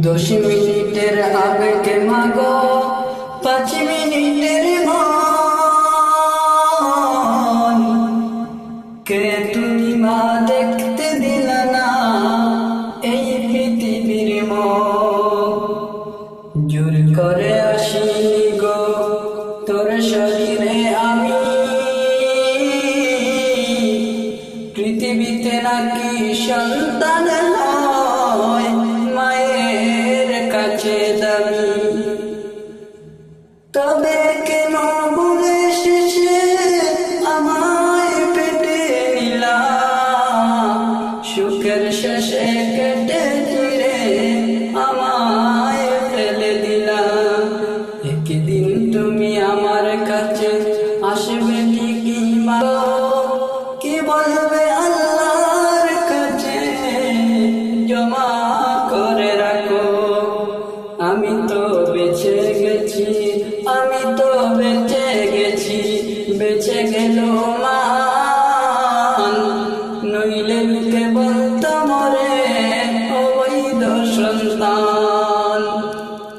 দশ মিনিটের আবেগে মাগো, পাঁচ মিনিটের মন। কে তুমি মা দেখতে দিল না এই পৃথিবীর জোর করে আসি গো, তোর শরীরে আমি। পৃথিবীতে নাকি সন্তান দাবি তবে কেন বলে শেষে আমায় পেটে সুখের শেষে কেটে চিরে আমায় ফেলে দিলাম একদিন তুমি আমার কাছে আসবে ঠিকই মা? কি বলবে আল্লাহর কাছে? জমা তো বেঁচে গেছি বেঁচে গেল মান নইলে কেবল তোমরে অবৈধ সন্তান।